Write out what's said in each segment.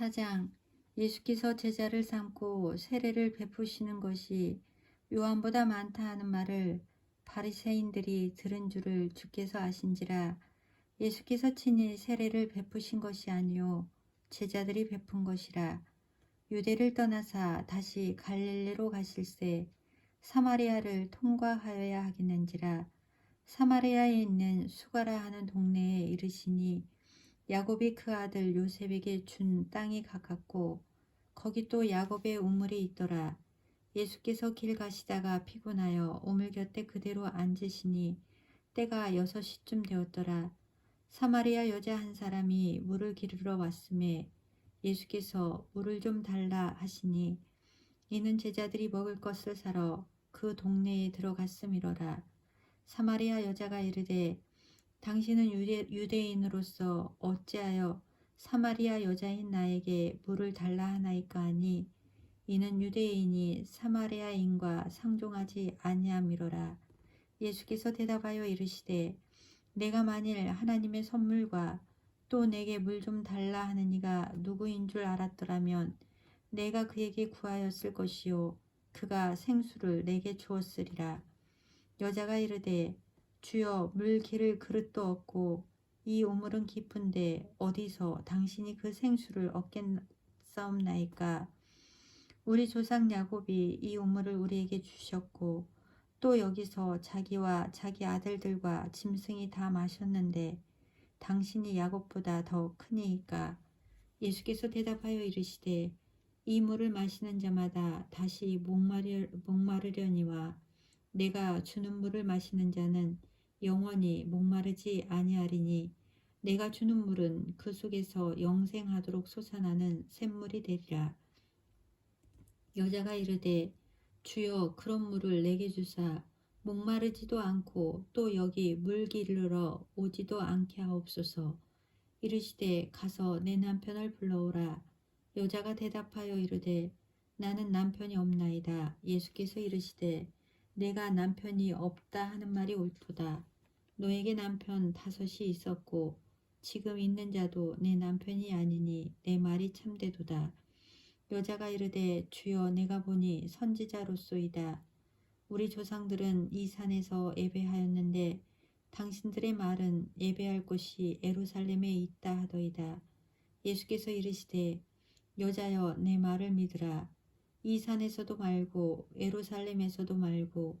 4장 예수께서 제자를 삼고 세례를 베푸시는 것이 요한보다 많다 하는 말을 바리새인들이 들은 줄을 주께서 아신지라 예수께서 친히 세례를 베푸신 것이 아니요 제자들이 베푼 것이라. 유대를 떠나사 다시 갈릴리로 가실새 사마리아를 통과하여야 하겠는지라. 사마리아에 있는 수가라 하는 동네에 이르시니 야곱이 그 아들 요셉에게 준 땅이 가깝고 거기 또 야곱의 우물이 있더라. 예수께서 길 가시다가 피곤하여 우물 곁에 그대로 앉으시니 때가 여섯 시쯤 되었더라. 사마리아 여자 한 사람이 물을 기르러 왔음에 예수께서 물을 좀 달라 하시니 이는 제자들이 먹을 것을 사러 그 동네에 들어갔음이로라. 사마리아 여자가 이르되 당신은 유대, 유대 인으로서 어찌하여 사마리아 여자인 나에게 물을 달라 하나이까 하니 이는 유대인이 사마리아인과 상종하지 아니함이로라. 예수께서 대답하여 이르시되 내가 만일 하나님의 선물과 또 내게 물 좀 달라 하는 이가 누구인 줄 알았더라면 내가 그에게 구하였을 것이요 그가 생수를 내게 주었으리라. 여자가 이르되 주여 물 기를 그릇도 없고 이 우물은 깊은데 어디서 당신이 그 생수를 얻겠사옵나이까? 우리 조상 야곱이 이 우물을 우리에게 주셨고 또 여기서 자기와 자기 아들들과 짐승이 다 마셨는데 당신이 야곱보다 더 크니이까? 예수께서 대답하여 이르시되 이 물을 마시는 자마다 다시 목마르, 목마르려니와 내가 주는 물을 마시는 자는 영원히 목마르지 아니하리니 내가 주는 물은 그 속에서 영생하도록 솟아나는 샘물이 되리라. 여자가 이르되 주여 그런 물을 내게 주사 목마르지도 않고 또 여기 물 기르러 오지도 않게 하옵소서. 이르시되 가서 내 남편을 불러오라. 여자가 대답하여 이르되 나는 남편이 없나이다. 예수께서 이르시되 내가 남편이 없다 하는 말이 옳도다. 너에게 남편 다섯이 있었고 지금 있는 자도 내 남편이 아니니 내 말이 참되도다. 여자가 이르되 주여 내가 보니 선지자로소이다. 우리 조상들은 이 산에서 예배하였는데 당신들의 말은 예배할 곳이 에루살렘에 있다 하더이다. 예수께서 이르시되 여자여 내 말을 믿으라. 이 산에서도 말고 에루살렘에서도 말고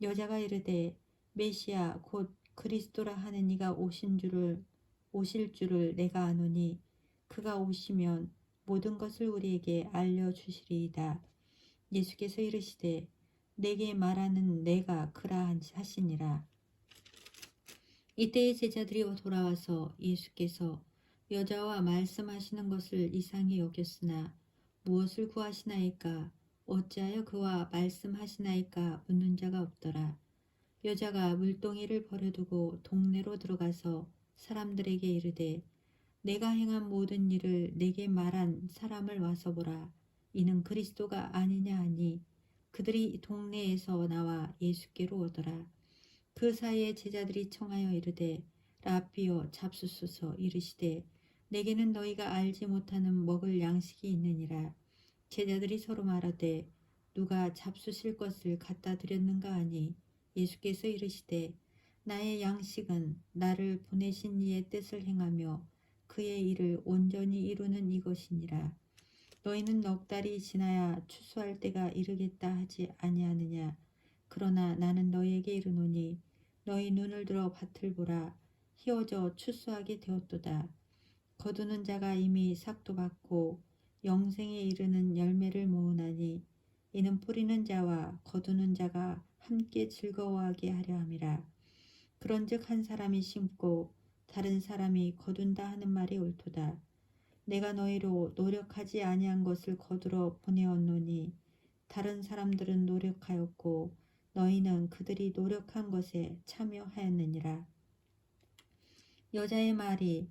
여자가 이르되 메시아 곧 그리스도라 하는 이가 오신 줄을 오실 줄을 내가 아노니 그가 오시면 모든 것을 우리에게 알려 주시리이다. 예수께서 이르시되 내게 말하는 내가 그라 하시니라. 이때의 제자들이 돌아와서 예수께서 여자와 말씀하시는 것을 이상히 여겼으나 무엇을 구하시나이까 어찌하여 그와 말씀하시나이까 묻는 자가 없더라. 여자가 물동이를 버려두고 동네로 들어가서 사람들에게 이르되 내가 행한 모든 일을 내게 말한 사람을 와서 보라. 이는 그리스도가 아니냐 하니 그들이 동네에서 나와 예수께로 오더라. 그 사이에 제자들이 청하여 이르되 라비어 잡수소서 이르시되 내게는 너희가 알지 못하는 먹을 양식이 있느니라. 제자들이 서로 말하되 누가 잡수실 것을 갖다 드렸는가 하니 예수께서 이르시되 나의 양식은 나를 보내신 이의 뜻을 행하며 그의 일을 온전히 이루는 이것이니라. 너희는 넉 달이 지나야 추수할 때가 이르겠다 하지 아니하느냐. 그러나 나는 너희에게 이르노니 너희 눈을 들어 밭을 보라. 희어져 추수하게 되었도다. 거두는 자가 이미 삭도 받고 영생에 이르는 열매를 모으나니 이는 뿌리는 자와 거두는 자가 함께 즐거워하게 하려 함이라. 그런즉 한 사람이 심고 다른 사람이 거둔다 하는 말이 옳도다. 내가 너희로 노력하지 아니한 것을 거두러 보내었노니 다른 사람들은 노력하였고 너희는 그들이 노력한 것에 참여하였느니라. 여자의 말이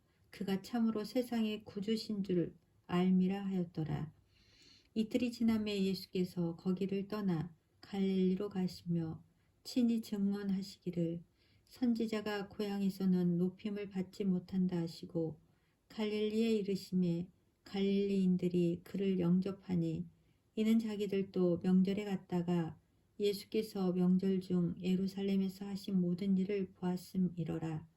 그가 참으로 세상의 구주신 줄 알미라 하였더라. 이틀이 지남에 예수께서 거기를 떠나 갈릴리로 가시며 친히 증언하시기를 선지자가 고향에서는 높임을 받지 못한다 하시고 갈릴리에 이르심에 갈릴리인들이 그를 영접하니 이는 자기들도 명절에 갔다가 예수께서 명절 중 예루살렘에서 하신 모든 일을 보았음이러라.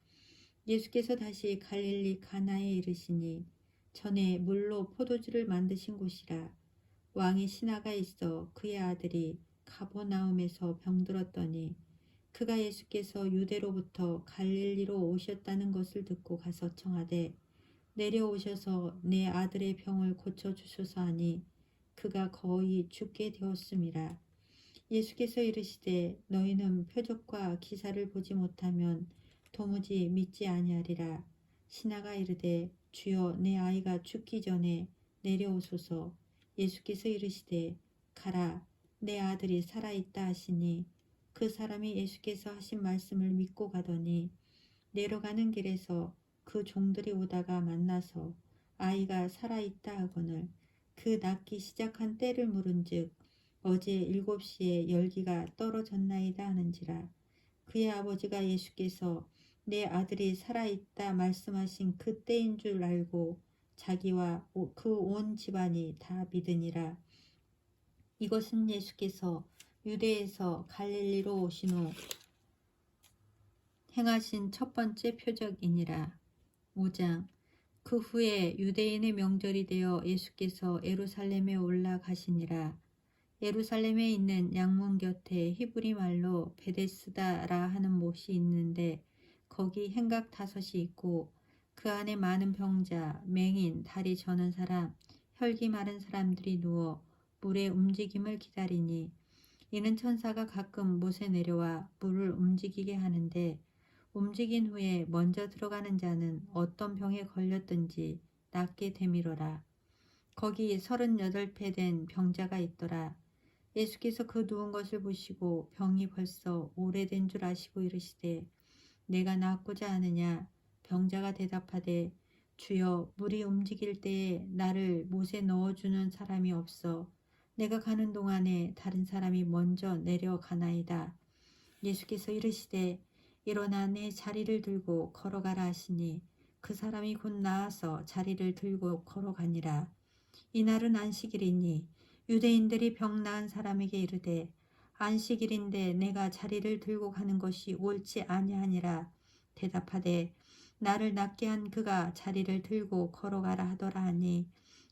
예수께서 다시 갈릴리 가나에 이르시니 전에 물로 포도주를 만드신 곳이라. 왕의 신하가 있어 그의 아들이 가보나움에서 병들었더니 그가 예수께서 유대로부터 갈릴리로 오셨다는 것을 듣고 가서 청하되 내려오셔서 내 아들의 병을 고쳐 주소서 하니 그가 거의 죽게 되었음이라 예수께서 이르시되 너희는 표적과 기사를 보지 못하면 도무지 믿지 아니하리라. 신하가 이르되 주여 내 아이가 죽기 전에 내려오소서. 예수께서 이르시되 가라 내 아들이 살아있다 하시니 그 사람이 예수께서 하신 말씀을 믿고 가더니 내려가는 길에서 그 종들이 오다가 만나서 아이가 살아있다 하거늘 그 낳기 시작한 때를 물은즉 어제 일곱 시에 열기가 떨어졌나이다 하는지라. 그의 아버지가 예수께서 내 아들이 살아있다 말씀하신 그 때인 줄 알고 자기와 그 온 집안이 다 믿으니라 이것은 예수께서 유대에서 갈릴리로 오신 후 행하신 첫 번째 표적이니라. 5장 그 후에 유대인의 명절이 되어 예수께서 예루살렘에 올라가시니라. 예루살렘에 있는 양문 곁에 히브리 말로 베데스다라 하는 못이 있는데 거기 행각 다섯이 있고 그 안에 많은 병자, 맹인, 다리 저는 사람, 혈기 마른 사람들이 누워 물의 움직임을 기다리니 이는 천사가 가끔 못에 내려와 물을 움직이게 하는데 움직인 후에 먼저 들어가는 자는 어떤 병에 걸렸든지 낫게 되밀어라. 거기 서른여덟 배된 병자가 있더라. 예수께서 그 누운 것을 보시고 병이 벌써 오래된 줄 아시고 이르시되 내가 낫고자 하느냐 병자가 대답하되 주여 물이 움직일 때에 나를 못에 넣어주는 사람이 없어 내가 가는 동안에 다른 사람이 먼저 내려가나이다. 예수께서 이르시되 일어나 내 자리를 들고 걸어가라 하시니 그 사람이 곧 나아서 자리를 들고 걸어가니라. 이날은 안식일이니 유대인들이 병 나은 사람에게 이르되 안식일인데 내가 자리를 들고 가는 것이 옳지 아니하니라 대답하되 나를 낫게 한 그가 자리를 들고 걸어가라 하더라 하니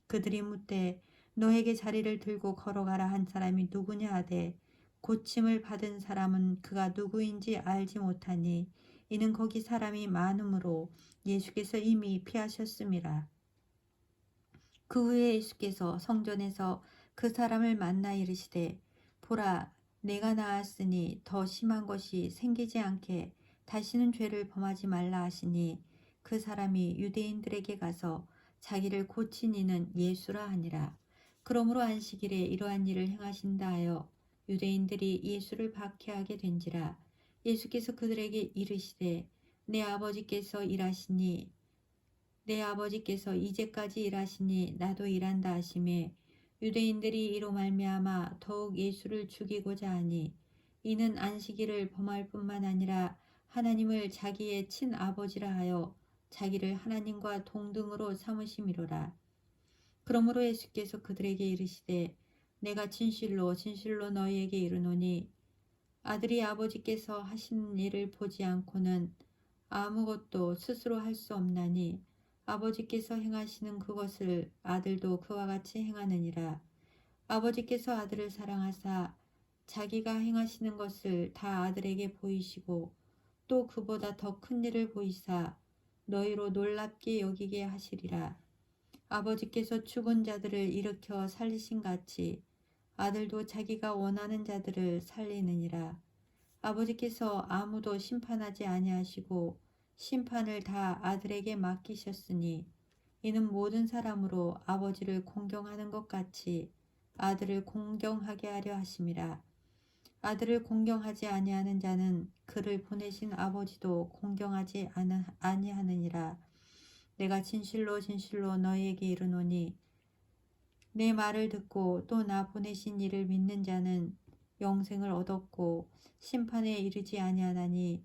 그들이 묻되 너에게 자리를 들고 걸어가라 한 사람이 누구냐 하되 고침을 받은 사람은 그가 누구인지 알지 못하니 이는 거기 사람이 많으므로 예수께서 이미 피하셨음이라. 그 후에 예수께서 성전에서 그 사람을 만나 이르시되 보라 내가 나았으니 더 심한 것이 생기지 않게 다시는 죄를 범하지 말라 하시니 그 사람이 유대인들에게 가서 자기를 고친 이는 예수라 하니라. 그러므로 안식일에 이러한 일을 행하신다 하여 유대인들이 예수를 박해하게 된지라 예수께서 그들에게 이르시되 내 아버지께서 일하시니 내 아버지께서 이제까지 일하시니 나도 일한다 하심에 유대인들이 이로 말미암아 더욱 예수를 죽이고자 하니 이는 안식일을 범할 뿐만 아니라 하나님을 자기의 친아버지라 하여 자기를 하나님과 동등으로 삼으심이로라. 그러므로 예수께서 그들에게 이르시되 내가 진실로 진실로 너희에게 이르노니 아들이 아버지께서 하시는 일을 보지 않고는 아무것도 스스로 할 수 없나니 아버지께서 행하시는 그것을 아들도 그와 같이 행하느니라. 아버지께서 아들을 사랑하사 자기가 행하시는 것을 다 아들에게 보이시고 또 그보다 더 큰 일을 보이사 너희로 놀랍게 여기게 하시리라. 아버지께서 죽은 자들을 일으켜 살리신 같이 아들도 자기가 원하는 자들을 살리느니라. 아버지께서 아무도 심판하지 아니하시고 심판을 다 아들에게 맡기셨으니 이는 모든 사람으로 아버지를 공경하는 것 같이 아들을 공경하게 하려 하심이라. 아들을 공경하지 아니하는 자는 그를 보내신 아버지도 공경하지 아니- 아니하느니라. 내가 진실로 진실로 너희에게 이르노니 내 말을 듣고 또 나 보내신 이를 믿는 자는 영생을 얻었고 심판에 이르지 아니하나니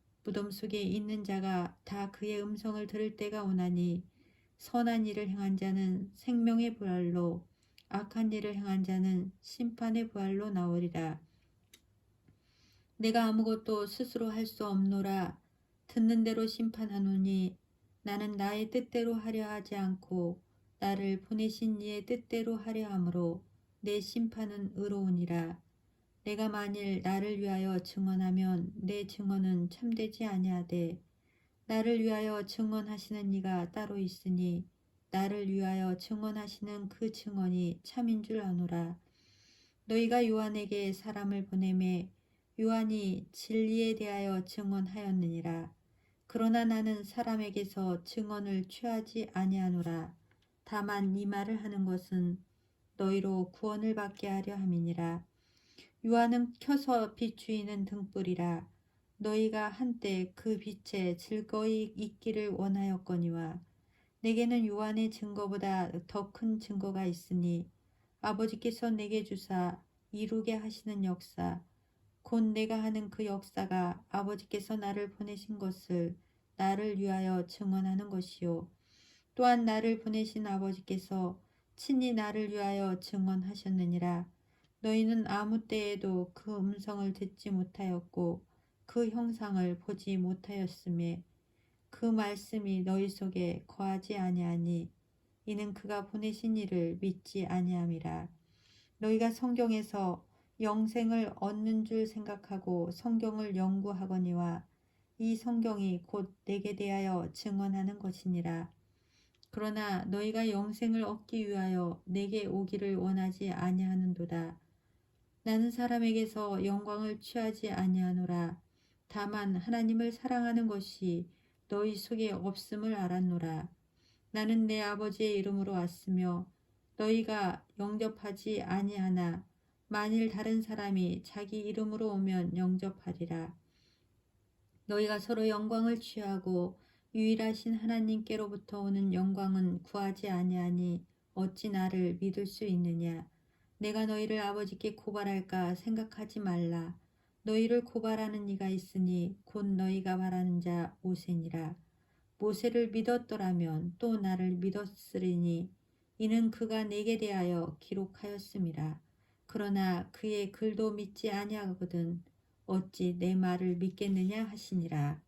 무덤 속에 있는 자가 다 그의 음성을 들을 때가 오나니 선한 일을 행한 자는 생명의 부활로 악한 일을 행한 자는 심판의 부활로 나오리라. 내가 아무것도 스스로 할 수 없노라. 듣는 대로 심판하노니 나는 나의 뜻대로 하려 하지 않고 나를 보내신 이의 뜻대로 하려 함으로 내 심판은 의로우니라. 내가 만일 나를 위하여 증언하면 내 증언은 참되지 아니하되 나를 위하여 증언하시는 이가 따로 있으니 나를 위하여 증언하시는 그 증언이 참인 줄 아노라. 너희가 요한에게 사람을 보내매 요한이 진리에 대하여 증언하였느니라. 그러나 나는 사람에게서 증언을 취하지 아니하노라. 다만 이 말을 하는 것은 너희로 구원을 받게 하려 함이니라. 요한은 켜서 비추이는 등불이라. 너희가 한때 그 빛에 즐거이 있기를 원하였거니와 내게는 요한의 증거보다 더 큰 증거가 있으니 아버지께서 내게 주사 이루게 하시는 역사 곧 내가 하는 그 역사가 아버지께서 나를 보내신 것을 나를 위하여 증언하는 것이요 또한 나를 보내신 아버지께서 친히 나를 위하여 증언하셨느니라 너희는 아무 때에도 그 음성을 듣지 못하였고 그 형상을 보지 못하였음에 그 말씀이 너희 속에 거하지 아니하니 이는 그가 보내신 이를 믿지 아니함이라. 너희가 성경에서 영생을 얻는 줄 생각하고 성경을 연구하거니와 이 성경이 곧 내게 대하여 증언하는 것이니라. 그러나 너희가 영생을 얻기 위하여 내게 오기를 원하지 아니하는도다 나는 사람에게서 영광을 취하지 아니하노라. 다만 하나님을 사랑하는 것이 너희 속에 없음을 알았노라. 나는 내 아버지의 이름으로 왔으며 너희가 영접하지 아니하나 만일 다른 사람이 자기 이름으로 오면 영접하리라. 너희가 서로 영광을 취하고 유일하신 하나님께로부터 오는 영광은 구하지 아니하니 어찌 나를 믿을 수 있느냐? 내가 너희를 아버지께 고발할까 생각하지 말라. 너희를 고발하는 이가 있으니 곧 너희가 바라는 자 모세니라. 모세를 믿었더라면 또 나를 믿었으리니 이는 그가 내게 대하여 기록하였음이라. 그러나 그의 글도 믿지 아니하거든 어찌 내 말을 믿겠느냐 하시니라.